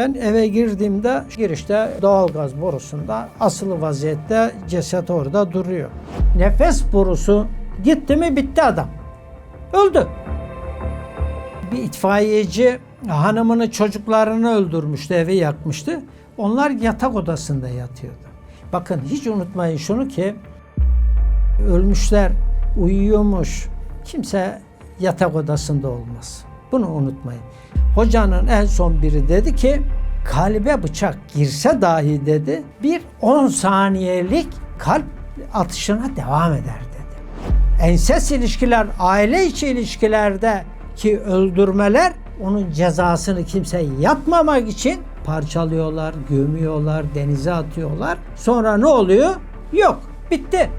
Ben eve girdiğimde girişte doğalgaz borusunda asılı vaziyette ceset orada duruyor. Nefes borusu gitti mi bitti adam. Öldü. Bir itfaiyeci hanımını çocuklarını öldürmüştü, evi yakmıştı. Onlar yatak odasında yatıyordu. Bakın hiç unutmayın şunu ki ölmüşler uyuyormuş. Kimse yatak odasında olmaz. Bunu unutmayın. Hocanın en son biri dedi ki kalbe bıçak girse dahi dedi bir 10 saniyelik kalp atışına devam eder dedi. Enses ilişkiler, aile içi ilişkilerde ki öldürmeler onun cezasını kimse yapmamak için parçalıyorlar, gömüyorlar, denize atıyorlar. Sonra ne oluyor? Yok, bitti.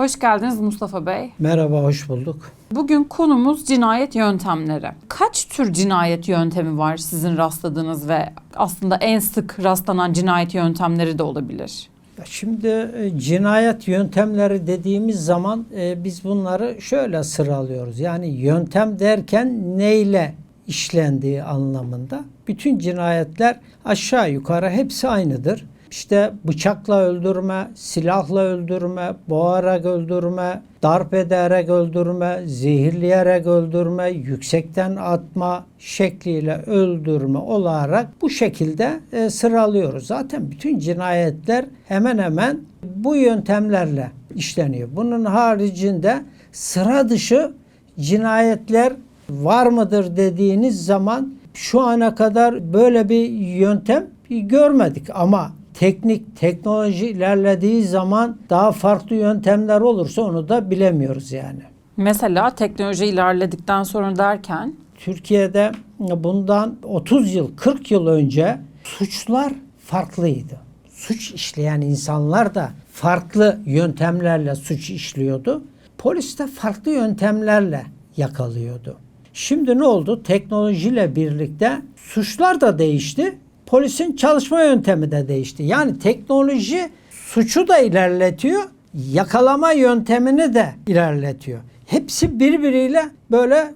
Hoş geldiniz Mustafa Bey. Merhaba, hoş bulduk. Bugün konumuz cinayet yöntemleri. Kaç tür cinayet yöntemi var sizin rastladığınız ve aslında en sık rastlanan cinayet yöntemleri de olabilir? Şimdi e, cinayet yöntemleri dediğimiz zaman e, biz bunları şöyle sıralıyoruz. Yani yöntem derken neyle işlendiği anlamında. Bütün cinayetler aşağı yukarı hepsi aynıdır. İşte bıçakla öldürme, silahla öldürme, boğarak öldürme, darp ederek öldürme, zehirleyerek öldürme, yüksekten atma şekliyle öldürme olarak bu şekilde e, sıralıyoruz. Zaten bütün cinayetler hemen hemen bu yöntemlerle işleniyor. Bunun haricinde sıra dışı cinayetler var mıdır dediğiniz zaman şu ana kadar böyle bir yöntem görmedik ama teknik teknoloji ilerlediği zaman daha farklı yöntemler olursa onu da bilemiyoruz yani. Mesela teknoloji ilerledikten sonra derken Türkiye'de bundan 30 yıl 40 yıl önce suçlar farklıydı. Suç işleyen insanlar da farklı yöntemlerle suç işliyordu. Polis de farklı yöntemlerle yakalıyordu. Şimdi ne oldu? Teknolojiyle birlikte suçlar da değişti. Polisin çalışma yöntemi de değişti. Yani teknoloji suçu da ilerletiyor, yakalama yöntemini de ilerletiyor. Hepsi birbiriyle böyle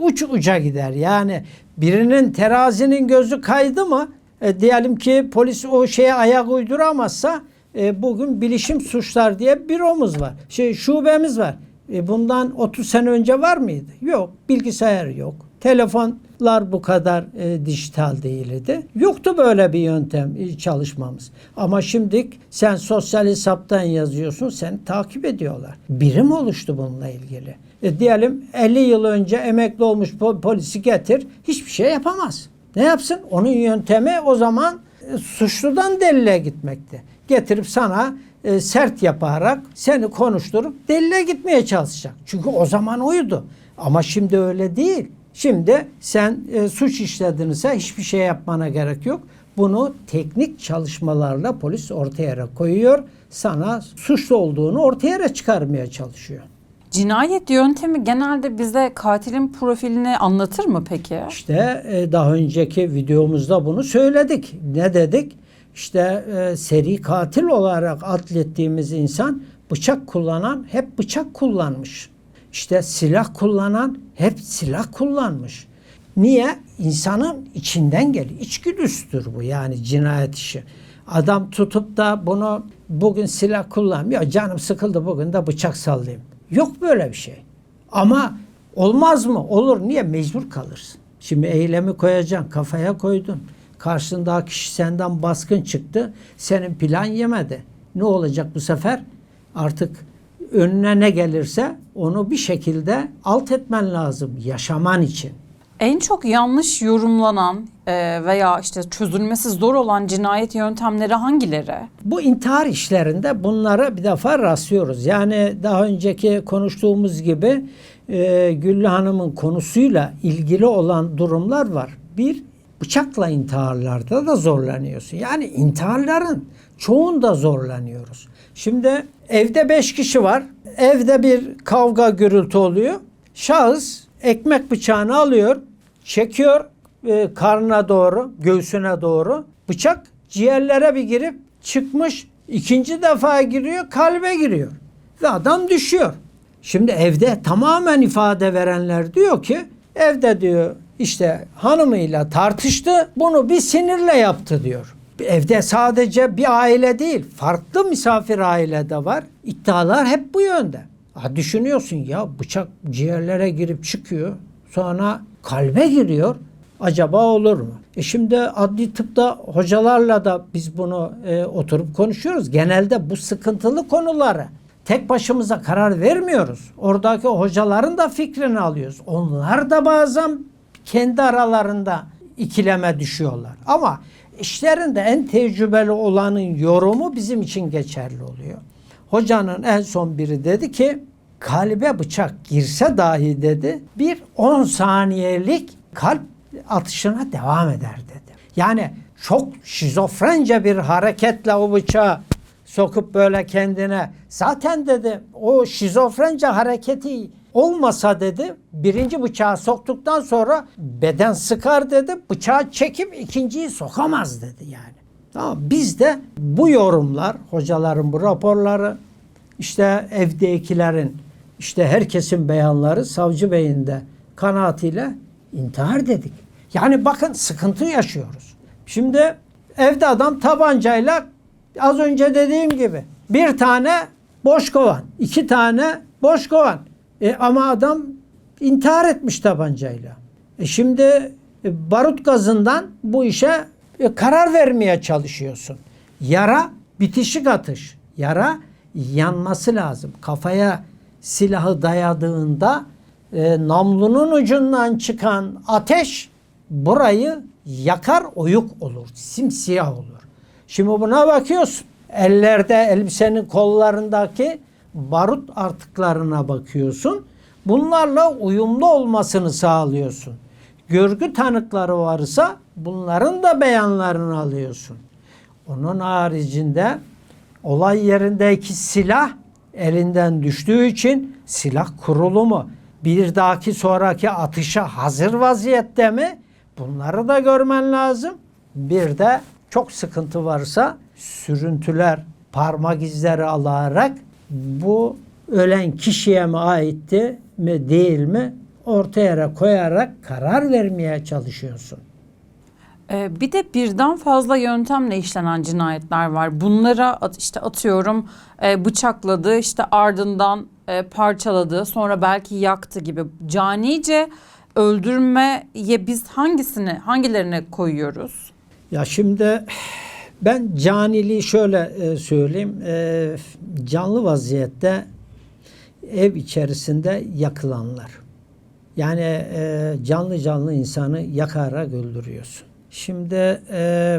uç uca gider. Yani birinin terazinin gözü kaydı mı e, diyelim ki polis o şeye ayak uyduramazsa e, bugün bilişim suçlar diye büromuz var. Şey şubemiz var. E, bundan 30 sene önce var mıydı? Yok. Bilgisayar yok. Telefonlar bu kadar e, dijital değildi. Yoktu böyle bir yöntem e, çalışmamız. Ama şimdi sen sosyal hesaptan yazıyorsun, seni takip ediyorlar. Birim oluştu bununla ilgili. E, diyelim 50 yıl önce emekli olmuş po- polisi getir, hiçbir şey yapamaz. Ne yapsın? Onun yöntemi o zaman e, suçludan delile gitmekti. Getirip sana e, sert yaparak seni konuşturup delile gitmeye çalışacak. Çünkü o zaman oydu. Ama şimdi öyle değil. Şimdi sen e, suç işledinse hiçbir şey yapmana gerek yok. Bunu teknik çalışmalarla polis ortaya koyuyor. Sana suçlu olduğunu ortaya çıkarmaya çalışıyor. cinayet yöntemi genelde bize katilin profilini anlatır mı peki? İşte e, daha önceki videomuzda bunu söyledik. Ne dedik? İşte e, seri katil olarak atlettiğimiz insan bıçak kullanan hep bıçak kullanmış. İşte silah kullanan hep silah kullanmış. Niye? İnsanın içinden geliyor. İçgüdüsüdür bu yani cinayet işi. Adam tutup da bunu bugün silah kullanmıyor. Canım sıkıldı bugün de bıçak sallayayım. Yok böyle bir şey. Ama olmaz mı? Olur. Niye? Mecbur kalırsın. Şimdi eylemi koyacaksın. Kafaya koydun. Karşındaki kişi senden baskın çıktı. Senin plan yemedi. Ne olacak bu sefer? Artık önüne ne gelirse onu bir şekilde alt etmen lazım yaşaman için. En çok yanlış yorumlanan e, veya işte çözülmesi zor olan cinayet yöntemleri hangileri? Bu intihar işlerinde bunlara bir defa rastlıyoruz. Yani daha önceki konuştuğumuz gibi e, Güllü Hanım'ın konusuyla ilgili olan durumlar var. Bir, bıçakla intiharlarda da zorlanıyorsun. Yani intiharların çoğunda zorlanıyoruz. Şimdi evde beş kişi var. Evde bir kavga gürültü oluyor. Şahıs ekmek bıçağını alıyor, çekiyor e, karnına doğru, göğsüne doğru. Bıçak ciğerlere bir girip çıkmış. ikinci defa giriyor, kalbe giriyor. Ve adam düşüyor. Şimdi evde tamamen ifade verenler diyor ki evde diyor işte hanımıyla tartıştı. Bunu bir sinirle yaptı diyor. Evde sadece bir aile değil, farklı misafir aile de var. İddialar hep bu yönde. Ha düşünüyorsun ya bıçak ciğerlere girip çıkıyor. Sonra kalbe giriyor. Acaba olur mu? E şimdi adli tıpta hocalarla da biz bunu e, oturup konuşuyoruz. Genelde bu sıkıntılı konuları tek başımıza karar vermiyoruz. Oradaki hocaların da fikrini alıyoruz. Onlar da bazen kendi aralarında ikileme düşüyorlar. Ama işlerinde en tecrübeli olanın yorumu bizim için geçerli oluyor. Hocanın en son biri dedi ki kalbe bıçak girse dahi dedi bir 10 saniyelik kalp atışına devam eder dedi. Yani çok şizofrence bir hareketle o bıçağı sokup böyle kendine zaten dedi o şizofrence hareketi olmasa dedi birinci bıçağı soktuktan sonra beden sıkar dedi bıçağı çekip ikinciyi sokamaz dedi yani. Tamam biz de bu yorumlar hocaların bu raporları işte evdekilerin işte herkesin beyanları savcı beyin de kanaatiyle intihar dedik. Yani bakın sıkıntı yaşıyoruz. Şimdi evde adam tabancayla az önce dediğim gibi bir tane boş kovan, iki tane boş kovan. E, ama adam intihar etmiş tabancayla. E şimdi e, barut gazından bu işe e, karar vermeye çalışıyorsun. Yara bitişik atış. Yara yanması lazım. Kafaya silahı dayadığında e, namlunun ucundan çıkan ateş burayı yakar oyuk olur. Simsiyah olur. Şimdi buna bakıyorsun. Ellerde elbisenin kollarındaki barut artıklarına bakıyorsun. Bunlarla uyumlu olmasını sağlıyorsun. Görgü tanıkları varsa bunların da beyanlarını alıyorsun. Onun haricinde olay yerindeki silah elinden düştüğü için silah kurulumu bir dahaki sonraki atışa hazır vaziyette mi? Bunları da görmen lazım. Bir de çok sıkıntı varsa sürüntüler, parmak izleri alarak bu ölen kişiye mi aitti mi değil mi ortaya koyarak karar vermeye çalışıyorsun. Ee, bir de birden fazla yöntemle işlenen cinayetler var. Bunlara at- işte atıyorum e, bıçakladı, işte ardından e, parçaladı, sonra belki yaktı gibi canice öldürmeye biz hangisini, hangilerine koyuyoruz? Ya şimdi ben caniliği şöyle e, söyleyeyim. E, canlı vaziyette ev içerisinde yakılanlar. Yani e, canlı canlı insanı yakarak öldürüyorsun. Şimdi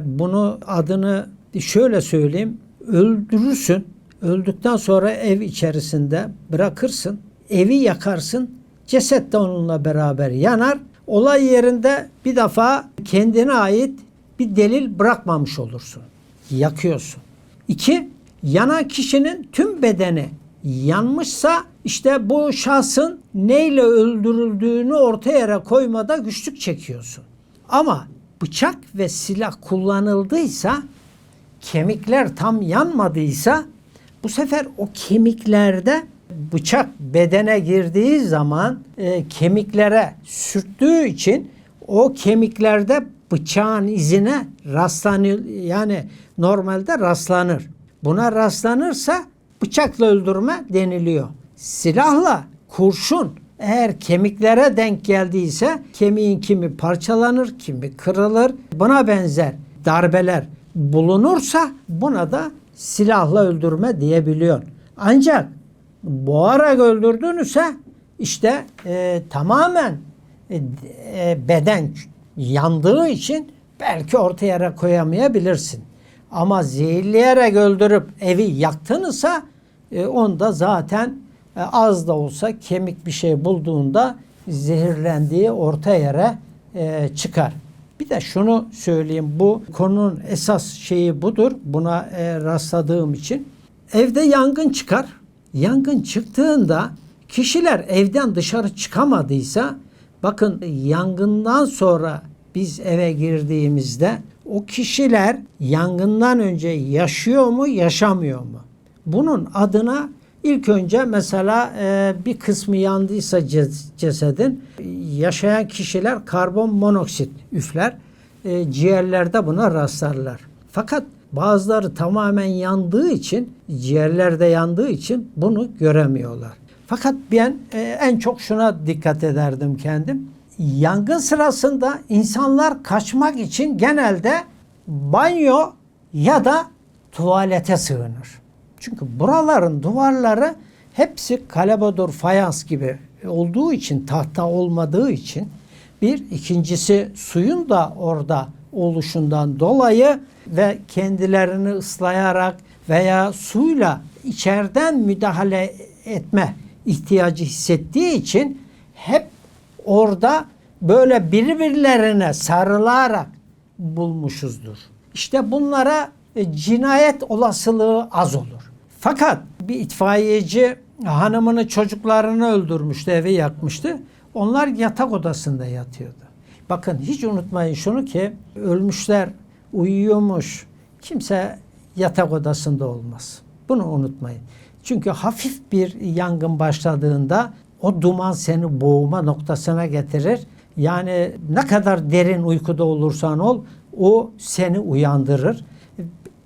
bunu adını şöyle söyleyeyim. Öldürürsün. Öldükten sonra ev içerisinde bırakırsın. Evi yakarsın. Ceset de onunla beraber yanar. Olay yerinde bir defa kendine ait bir delil bırakmamış olursun. Yakıyorsun. İki, yanan kişinin tüm bedeni yanmışsa işte bu şahsın neyle öldürüldüğünü ortaya koymada güçlük çekiyorsun. Ama bıçak ve silah kullanıldıysa kemikler tam yanmadıysa bu sefer o kemiklerde bıçak bedene girdiği zaman e, kemiklere sürttüğü için o kemiklerde bıçağın izine rastlanır yani normalde rastlanır. Buna rastlanırsa bıçakla öldürme deniliyor. Silahla kurşun eğer kemiklere denk geldiyse kemiğin kimi parçalanır, kimi kırılır. Buna benzer darbeler bulunursa buna da silahla öldürme diyebiliyor. Ancak boğarak öldürdünüzse işte e, tamamen e, e, beden yandığı için belki ortaya koyamayabilirsin. Ama zehirleyerek öldürüp evi yaktınızsa e, onda zaten e, az da olsa kemik bir şey bulduğunda zehirlendiği orta yere e, çıkar. Bir de şunu söyleyeyim bu konunun esas şeyi budur. Buna e, rastladığım için evde yangın çıkar. Yangın çıktığında kişiler evden dışarı çıkamadıysa bakın yangından sonra biz eve girdiğimizde o kişiler yangından önce yaşıyor mu yaşamıyor mu? Bunun adına İlk önce mesela e, bir kısmı yandıysa ces- cesedin yaşayan kişiler karbon monoksit üfler. E, ciğerlerde buna rastlarlar. Fakat bazıları tamamen yandığı için ciğerlerde yandığı için bunu göremiyorlar. Fakat ben e, en çok şuna dikkat ederdim kendim. Yangın sırasında insanlar kaçmak için genelde banyo ya da tuvalete sığınır. Çünkü buraların duvarları hepsi kalabadur fayans gibi olduğu için tahta olmadığı için bir ikincisi suyun da orada oluşundan dolayı ve kendilerini ıslayarak veya suyla içeriden müdahale etme ihtiyacı hissettiği için hep orada böyle birbirlerine sarılarak bulmuşuzdur. İşte bunlara e, cinayet olasılığı az olur. Fakat bir itfaiyeci hanımını çocuklarını öldürmüştü, evi yakmıştı. Onlar yatak odasında yatıyordu. Bakın hiç unutmayın şunu ki ölmüşler uyuyormuş. Kimse yatak odasında olmaz. Bunu unutmayın. Çünkü hafif bir yangın başladığında o duman seni boğma noktasına getirir. Yani ne kadar derin uykuda olursan ol o seni uyandırır.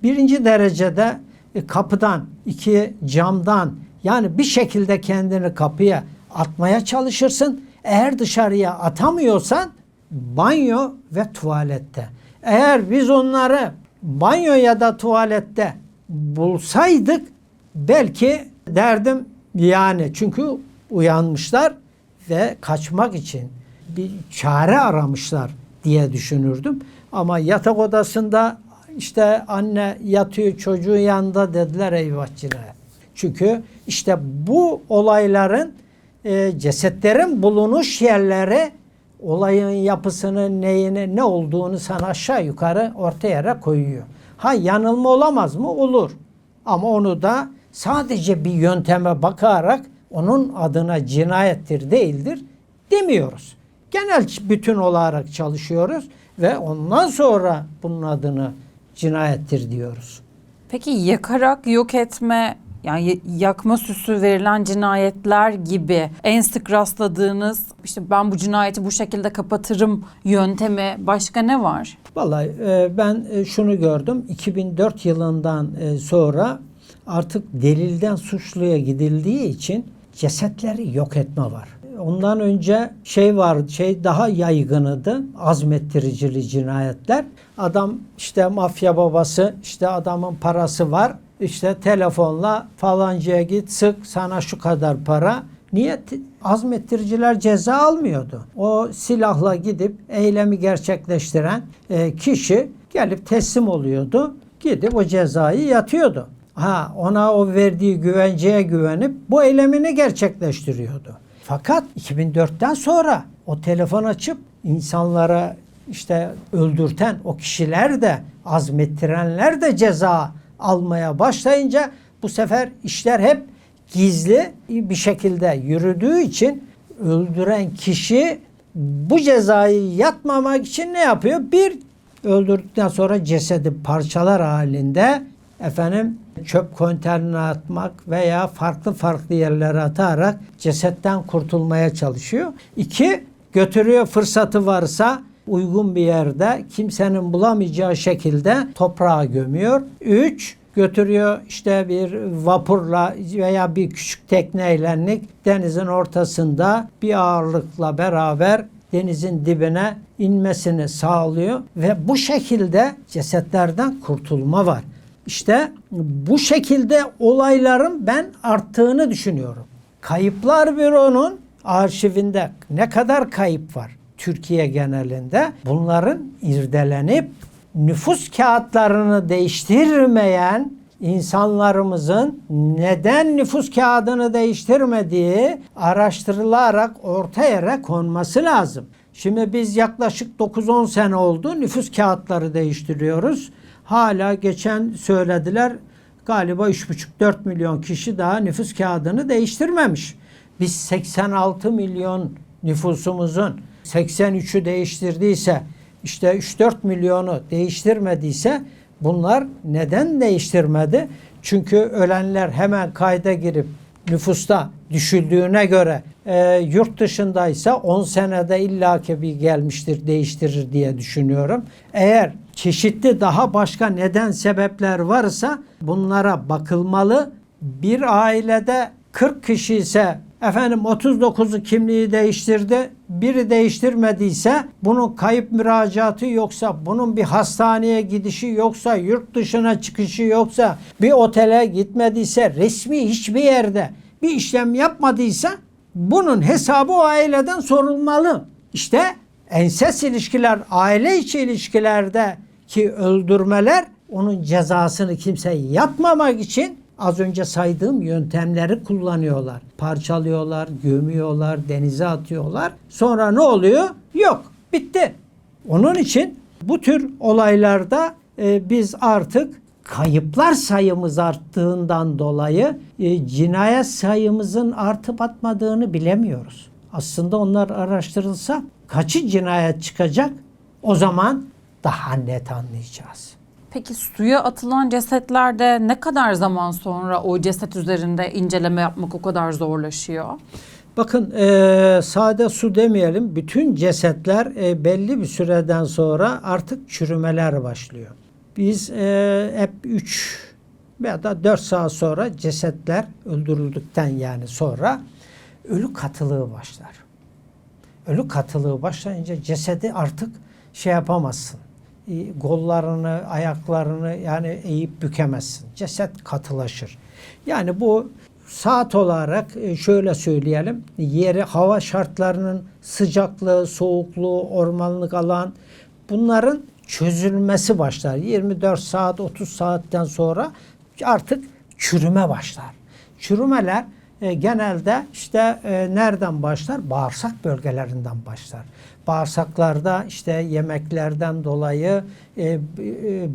Birinci derecede e, kapıdan, iki camdan yani bir şekilde kendini kapıya atmaya çalışırsın. Eğer dışarıya atamıyorsan banyo ve tuvalette. Eğer biz onları banyo ya da tuvalette bulsaydık belki derdim yani çünkü uyanmışlar ve kaçmak için bir çare aramışlar diye düşünürdüm. Ama yatak odasında işte anne yatıyor çocuğu yanında dediler eyvah cinayet. Çünkü işte bu olayların e, cesetlerin bulunuş yerleri olayın yapısını, neyini, ne olduğunu sana aşağı yukarı ortaya koyuyor. Ha yanılma olamaz mı? Olur. Ama onu da sadece bir yönteme bakarak onun adına cinayettir değildir demiyoruz. Genel bütün olarak çalışıyoruz ve ondan sonra bunun adını cinayettir diyoruz. Peki yakarak yok etme yani yakma süsü verilen cinayetler gibi en sık rastladığınız işte ben bu cinayeti bu şekilde kapatırım yöntemi başka ne var? Vallahi e, ben e, şunu gördüm. 2004 yılından e, sonra artık delilden suçluya gidildiği için cesetleri yok etme var. Ondan önce şey var, şey daha yaygınıydı. Azmettiricili cinayetler. Adam işte mafya babası, işte adamın parası var. İşte telefonla falancaya git sık sana şu kadar para. Niye? Azmettiriciler ceza almıyordu. O silahla gidip eylemi gerçekleştiren e, kişi gelip teslim oluyordu. Gidip o cezayı yatıyordu. Ha ona o verdiği güvenceye güvenip bu eylemini gerçekleştiriyordu. Fakat 2004'ten sonra o telefon açıp insanlara işte öldürten o kişiler de azmettirenler de ceza almaya başlayınca bu sefer işler hep gizli bir şekilde yürüdüğü için öldüren kişi bu cezayı yatmamak için ne yapıyor? Bir öldürdükten sonra cesedi parçalar halinde efendim çöp konteynerine atmak veya farklı farklı yerlere atarak cesetten kurtulmaya çalışıyor. İki, götürüyor fırsatı varsa uygun bir yerde kimsenin bulamayacağı şekilde toprağa gömüyor. Üç, götürüyor işte bir vapurla veya bir küçük tekneyle denizin ortasında bir ağırlıkla beraber denizin dibine inmesini sağlıyor ve bu şekilde cesetlerden kurtulma var. İşte bu şekilde olayların ben arttığını düşünüyorum. Kayıplar Büro'nun arşivinde ne kadar kayıp var Türkiye genelinde? Bunların irdelenip nüfus kağıtlarını değiştirmeyen insanlarımızın neden nüfus kağıdını değiştirmediği araştırılarak ortaya konması lazım. Şimdi biz yaklaşık 9-10 sene oldu nüfus kağıtları değiştiriyoruz. Hala geçen söylediler galiba 3,5-4 milyon kişi daha nüfus kağıdını değiştirmemiş. Biz 86 milyon nüfusumuzun 83'ü değiştirdiyse işte 3-4 milyonu değiştirmediyse bunlar neden değiştirmedi? Çünkü ölenler hemen kayda girip nüfusta düşüldüğüne göre e, yurt dışındaysa 10 senede illaki bir gelmiştir, değiştirir diye düşünüyorum. Eğer çeşitli daha başka neden sebepler varsa bunlara bakılmalı. Bir ailede 40 kişi ise efendim 39'u kimliği değiştirdi. Biri değiştirmediyse bunun kayıp müracaatı yoksa, bunun bir hastaneye gidişi yoksa, yurt dışına çıkışı yoksa, bir otele gitmediyse, resmi hiçbir yerde bir işlem yapmadıysa bunun hesabı o aileden sorulmalı. İşte enses ilişkiler, aile içi ilişkilerde ki öldürmeler onun cezasını kimse yapmamak için az önce saydığım yöntemleri kullanıyorlar. Parçalıyorlar, gömüyorlar, denize atıyorlar. Sonra ne oluyor? Yok, bitti. Onun için bu tür olaylarda e, biz artık kayıplar sayımız arttığından dolayı e, cinayet sayımızın artıp atmadığını bilemiyoruz. Aslında onlar araştırılsa kaçı cinayet çıkacak o zaman daha net anlayacağız. Peki suya atılan cesetlerde ne kadar zaman sonra o ceset üzerinde inceleme yapmak o kadar zorlaşıyor? Bakın e, sade su demeyelim. Bütün cesetler e, belli bir süreden sonra artık çürümeler başlıyor. Biz e, hep 3 veya da 4 saat sonra cesetler öldürüldükten yani sonra ölü katılığı başlar. Ölü katılığı başlayınca cesedi artık şey yapamazsın. E, Kollarını, ayaklarını yani eğip bükemezsin. Ceset katılaşır. Yani bu saat olarak e, şöyle söyleyelim. Yeri, hava şartlarının sıcaklığı, soğukluğu, ormanlık alan bunların çözülmesi başlar. 24 saat, 30 saatten sonra artık çürüme başlar. Çürümeler e, genelde işte e, nereden başlar? Bağırsak bölgelerinden başlar. Bağırsaklarda işte yemeklerden dolayı e, e,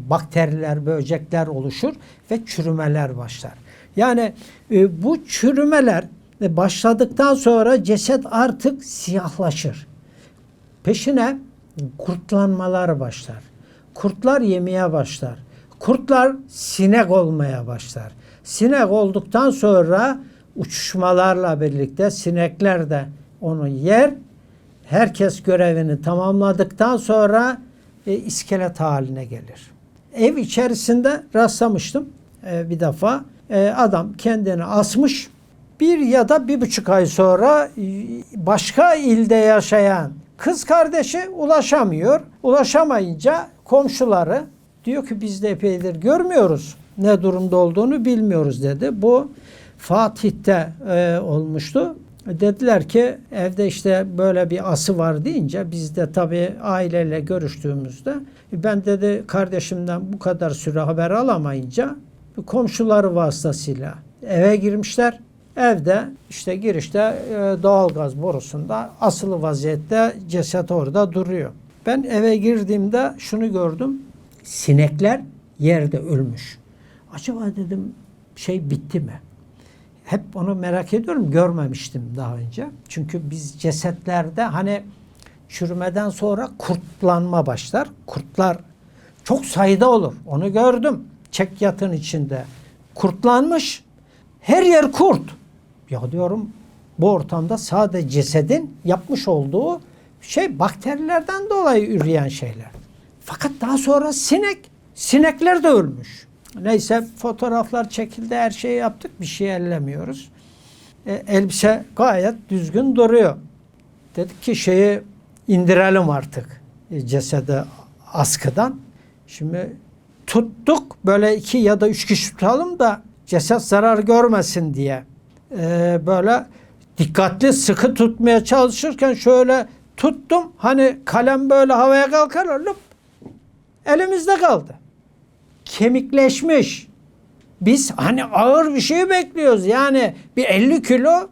bakteriler, böcekler oluşur ve çürümeler başlar. Yani e, bu çürümeler e, başladıktan sonra ceset artık siyahlaşır. Peşine kurtlanmalar başlar. Kurtlar yemeye başlar. Kurtlar sinek olmaya başlar. Sinek olduktan sonra uçuşmalarla birlikte sinekler de onu yer. Herkes görevini tamamladıktan sonra e, iskelet haline gelir. Ev içerisinde rastlamıştım e, bir defa. E, adam kendini asmış. Bir ya da bir buçuk ay sonra e, başka ilde yaşayan kız kardeşi ulaşamıyor. Ulaşamayınca komşuları diyor ki biz de epeydir görmüyoruz. Ne durumda olduğunu bilmiyoruz dedi. Bu Fatih'te e, olmuştu. Dediler ki evde işte böyle bir ası var deyince biz de tabii aileyle görüştüğümüzde ben dedi kardeşimden bu kadar süre haber alamayınca komşuları vasıtasıyla eve girmişler. Evde işte girişte e, doğalgaz borusunda asılı vaziyette ceset orada duruyor. Ben eve girdiğimde şunu gördüm. Sinekler yerde ölmüş. Acaba dedim şey bitti mi? Hep onu merak ediyorum. Görmemiştim daha önce. Çünkü biz cesetlerde hani çürümeden sonra kurtlanma başlar. Kurtlar çok sayıda olur. Onu gördüm. Çek yatın içinde. Kurtlanmış. Her yer kurt. Ya diyorum bu ortamda sadece cesedin yapmış olduğu şey bakterilerden dolayı üreyen şeyler. Fakat daha sonra sinek, sinekler de ölmüş. Neyse fotoğraflar çekildi, her şeyi yaptık. Bir şey ellemiyoruz. E, elbise gayet düzgün duruyor. Dedik ki şeyi indirelim artık e, cesedi askıdan. Şimdi tuttuk böyle iki ya da üç kişi tutalım da ceset zarar görmesin diye. E, böyle dikkatli sıkı tutmaya çalışırken şöyle tuttum. Hani kalem böyle havaya kalkar lüp elimizde kaldı kemikleşmiş. Biz hani ağır bir şey bekliyoruz. Yani bir 50 kilo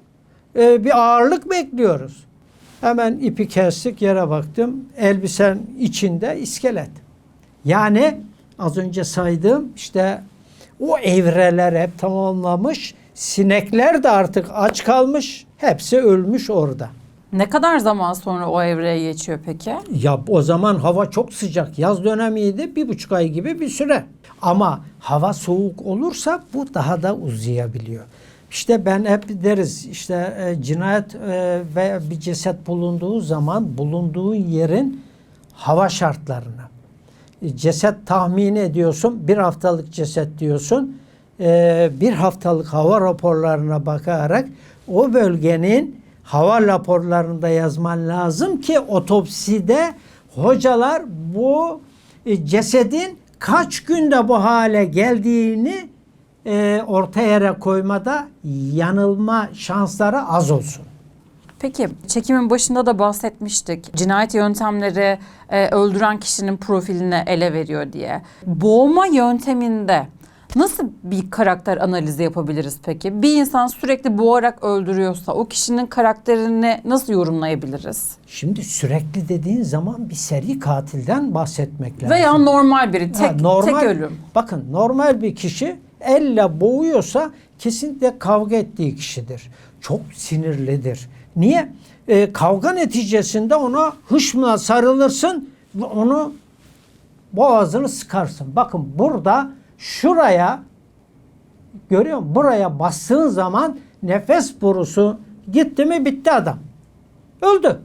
e, bir ağırlık bekliyoruz. Hemen ipi kestik yere baktım. Elbisen içinde iskelet. Yani az önce saydığım işte o evreler hep tamamlamış. Sinekler de artık aç kalmış. Hepsi ölmüş orada. Ne kadar zaman sonra o evreye geçiyor peki? Ya o zaman hava çok sıcak. Yaz dönemiydi. Bir buçuk ay gibi bir süre. Ama hava soğuk olursa bu daha da uzayabiliyor. İşte ben hep deriz işte e, cinayet e, ve bir ceset bulunduğu zaman bulunduğu yerin hava şartlarına. E, ceset tahmin ediyorsun bir haftalık ceset diyorsun. E, bir haftalık hava raporlarına bakarak o bölgenin hava raporlarında yazman lazım ki otopside hocalar bu e, cesedin kaç günde bu hale geldiğini e, orta yere koymada yanılma şansları az olsun. Peki çekimin başında da bahsetmiştik. Cinayet yöntemleri e, öldüren kişinin profilini ele veriyor diye. Boğma yönteminde nasıl bir karakter analizi yapabiliriz peki? Bir insan sürekli boğarak öldürüyorsa o kişinin karakterini nasıl yorumlayabiliriz? Şimdi sürekli dediğin zaman bir seri katilden bahsetmek lazım. Veya normal biri tek, Ha, normal, tek ölüm. Bakın normal bir kişi elle boğuyorsa kesinlikle kavga ettiği kişidir. Çok sinirlidir. Niye? Ee, kavga neticesinde ona hışmla sarılırsın ve onu boğazını sıkarsın. Bakın burada şuraya görüyor musun? Buraya bastığın zaman nefes borusu gitti mi bitti adam. Öldü.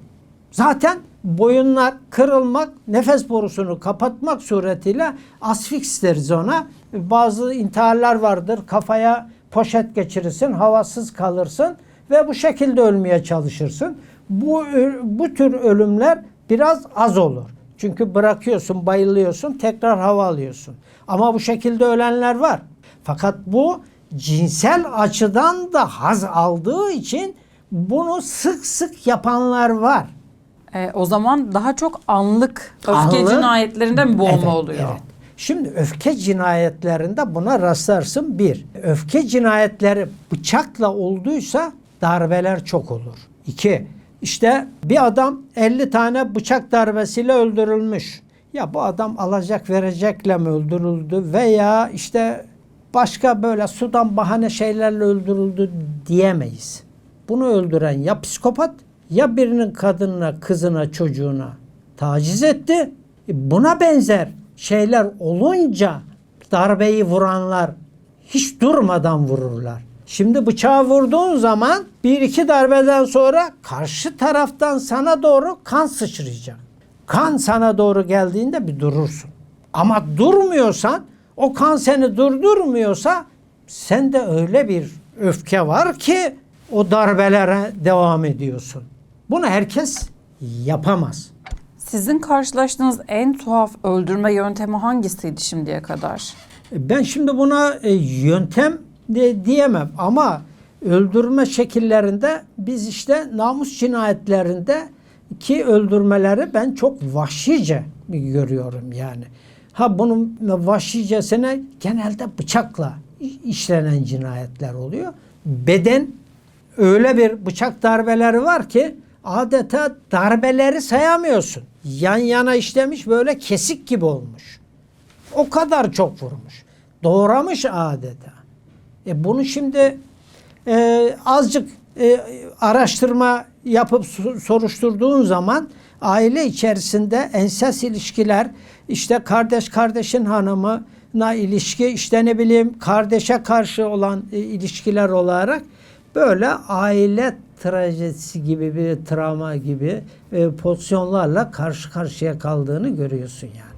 Zaten boyunlar kırılmak, nefes borusunu kapatmak suretiyle asfiks deriz ona. Bazı intiharlar vardır. Kafaya poşet geçirirsin, havasız kalırsın ve bu şekilde ölmeye çalışırsın. Bu bu tür ölümler biraz az olur. Çünkü bırakıyorsun, bayılıyorsun, tekrar hava alıyorsun. Ama bu şekilde ölenler var. Fakat bu cinsel açıdan da haz aldığı için bunu sık sık yapanlar var. E, o zaman daha çok anlık öfke Anlık- cinayetlerinde mi boğma Evet, oluyor? evet. Şimdi öfke cinayetlerinde buna rastlarsın. Bir, öfke cinayetleri bıçakla olduysa darbeler çok olur. İki, işte bir adam 50 tane bıçak darbesiyle öldürülmüş. Ya bu adam alacak verecekle mi öldürüldü veya işte başka böyle sudan bahane şeylerle öldürüldü diyemeyiz. Bunu öldüren ya psikopat ya birinin kadınına, kızına, çocuğuna taciz etti. E, Buna benzer şeyler olunca darbeyi vuranlar hiç durmadan vururlar. Şimdi bıçağı vurduğun zaman bir iki darbeden sonra karşı taraftan sana doğru kan sıçrayacak. Kan sana doğru geldiğinde bir durursun. Ama durmuyorsan o kan seni durdurmuyorsa sende öyle bir öfke var ki o darbelere devam ediyorsun. Bunu herkes yapamaz. Sizin karşılaştığınız en tuhaf öldürme yöntemi hangisiydi şimdiye kadar? Ben şimdi buna e, yöntem de diyemem ama öldürme şekillerinde biz işte namus cinayetlerinde ki öldürmeleri ben çok vahşice görüyorum yani. Ha bunun vahşicesine genelde bıçakla işlenen cinayetler oluyor. Beden öyle bir bıçak darbeleri var ki adeta darbeleri sayamıyorsun. Yan yana işlemiş böyle kesik gibi olmuş. O kadar çok vurmuş. Doğramış adeta. E bunu şimdi e, azıcık e, araştırma yapıp so- soruşturduğun zaman aile içerisinde enses ilişkiler işte kardeş kardeşin hanımına ilişki işte ne bileyim kardeşe karşı olan e, ilişkiler olarak böyle aile trajedisi gibi bir travma gibi e, pozisyonlarla karşı karşıya kaldığını görüyorsun yani.